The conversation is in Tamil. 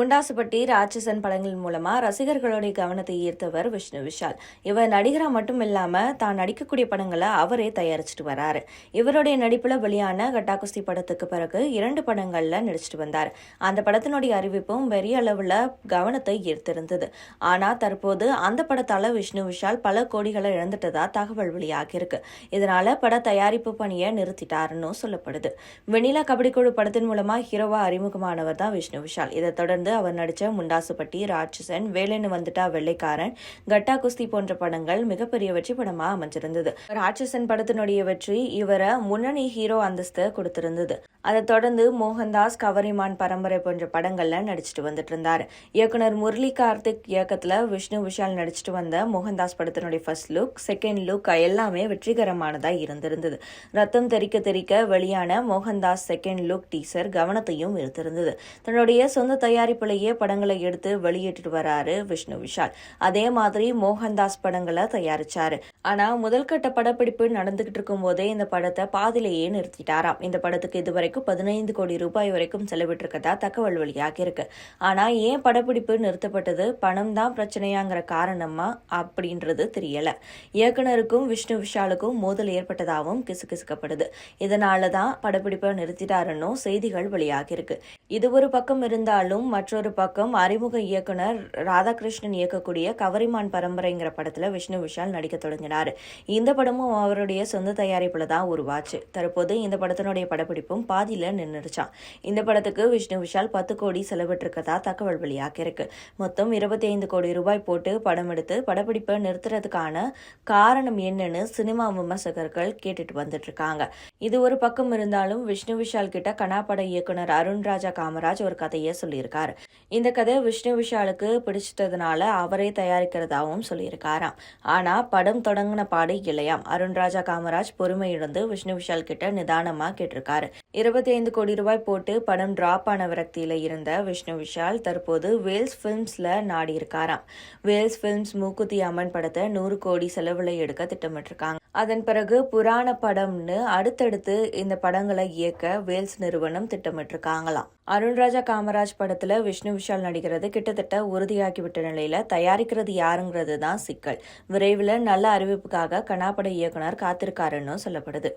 முண்டாசுப்பட்டி ராட்சசன் படங்கள் மூலமா ரசிகர்களுடைய கவனத்தை ஈர்த்தவர் விஷ்ணு விஷால். இவர் நடிகரா மட்டும் இல்லாம தான் நடிக்கக்கூடிய படங்களை அவரே தயாரிச்சிட்டு வராரு. இவருடைய நடிப்புல வெளியான கட்டாகுஸ்தி படத்துக்கு பிறகு இரண்டு படங்கள்ல நடிச்சிட்டு வந்தார். அந்த படத்தினுடைய அறிவிப்பும் பெரிய அளவுல கவனத்தை ஈர்த்திருந்தது. ஆனா தற்போது அந்த படத்தால விஷ்ணு விஷால் பல கோடிகளை இழந்துட்டதா தகவல் வெளியாகியிருக்கு. இதனால பட தயாரிப்பு பணியை நிறுத்திட்டாருன்னு சொல்லப்படுது. வெண்ணிலா கபடி குழு படத்தின் மூலமா ஹீரோவா அறிமுகமானவர் தான் விஷ்ணு விஷால். இதை தொடர்ந்து அவர் நடிச்ச முண்டாசுப்பட்டி ராட்சசன் வேலைன்னு வந்துட்டா வெள்ளைக்காரன் கட்டா குஸ்தி போன்ற படங்கள் மிகப்பெரிய வெற்றி படமாக அமைஞ்சிருந்தது. ராட்சசன் படத்தினுடைய வெற்றி இவரை முன்னணி ஹீரோ அந்தஸ்து கொடுத்திருந்தது. அதை தொடர்ந்து மோகன்தாஸ் கவரிமான் பரம்பரை போன்ற படங்கள்ல நடிச்சிட்டு வந்துட்டு இருந்தார் இயக்குனர் முரளி கார்த்திக் இயக்கத்துல விஷ்ணு விஷால் நடிச்சிட்டு வந்த மோகன்தாஸ் படத்தினுடைய ஃபர்ஸ்ட் லுக் செகண்ட் லுக் எல்லாமே வெற்றிகரமானதா இருந்திருந்தது. ரத்தம் தெறிக்க தெறிக்க வெளியான மோகன்தாஸ் செகண்ட் லுக் டீசர் கவனத்தையும் ஈர்த்திருந்தது. தன்னுடைய சொந்த தயாரிப்பு தயாரிப்பிலேயே படங்களை எடுத்து வெளியிட்டு வராரு விஷ்ணு விஷால். அதே மாதிரி மோகன்தாஸ் படங்களை தயாரிச்சாரு. ஆனா முதல் கட்ட படப்பிடிப்பு நடந்துகிட்டு இருக்கும் போதே இந்த படத்தை பாதிலேயே நிறுத்திட்டாராம். இந்த படத்துக்கு இதுவரைக்கும் பதினைந்து கோடி ரூபாய் வரைக்கும் செலவிட்டிருக்கதா தகவல் வெளியாகி இருக்கு. ஆனா ஏன் படப்பிடிப்பு நிறுத்தப்பட்டது? பணம் தான் பிரச்சனையாங்கிற காரணமா? அப்படின்றது தெரியல. இயக்குனருக்கும் விஷ்ணு விஷாலுக்கும் மோதல் ஏற்பட்டதாகவும் கிசுகிசுக்கப்படுது. இதனால தான் படப்பிடிப்பை நிறுத்திட்டாருன்னு செய்திகள் வெளியாகியிருக்கு இது ஒரு பக்கம் இருந்தாலும் மற்றொரு பக்கம் அறிமுக இயக்குனர் ராதாகிருஷ்ணன் இயக்கக்கூடிய கவரிமான் பரம்பரைங்கிற படத்துல விஷ்ணு விஷால் நடிக்க தொடங்கினார். இந்த படமும் அவருடைய சொந்த தயாரிப்புல தான் உருவாச்சு. தற்போது இந்த படத்தினுடைய படப்பிடிப்பும் பாதியில நின்றுச்சான் இந்த படத்துக்கு விஷ்ணு விஷால் பத்து கோடி செலவிட்டிருக்கதா தகவல் வெளியாகியிருக்கு மொத்தம் இருபத்தி ஐந்து கோடி ரூபாய் போட்டு படம் எடுத்து படப்பிடிப்பை நிறுத்துறதுக்கான காரணம் என்னன்னு சினிமா விமர்சகர்கள் கேட்டுட்டு வந்துட்டு இருக்காங்க இது ஒரு பக்கம் இருந்தாலும் விஷ்ணு விஷால் கிட்ட கனாப்பட இயக்குனர் அருண் ராஜா காமராஜ் ஒரு கதையை சொல்லியிருக்காரு. இந்த கதை விஷ்ணு விஷாலுக்கு பிடிச்சிட்டதுனால அவரே தயாரிக்கிறதாவும் சொல்லியிருக்காராம். ஆனா படம் தொடங்கின பாடு இல்லையாம். அருண்ராஜா காமராஜ் பொறுமையிழந்து விஷ்ணு விஷால் கிட்ட நிதானமா கேட்டிருக்காரு. இருபத்தி ஐந்து கோடி ரூபாய் போட்டு படம் டிராப் ஆன விரக்தியில் இருந்த விஷ்ணு விஷால் தற்போது வேல்ஸ் பிலிம்ஸ்ல நாடி இருக்காராம் வேல்ஸ் பிலிம்ஸ் மூக்குத்தி அம்மன் படத்தை நூறு கோடி செலவுல எடுக்க திட்டமிட்டிருக்காங்க. அதன் பிறகு புராண படம்னு அடுத்தடுத்து இந்த படங்களை இயக்க வேல்ஸ் நிறுவனம் திட்டமிட்டிருக்காங்களாம். அருண்ராஜா காமராஜ் படத்துல விஷ்ணு விஷால் நடிக்கிறது கிட்டத்தட்ட உறுதியாகிவிட்ட நிலையில தயாரிக்கிறது யாருங்கிறது தான் சிக்கல். விரைவில் நல்ல அறிவிப்புக்காக கனாப்பட இயக்குனர் காத்திருக்காருன்னு சொல்லப்படுது.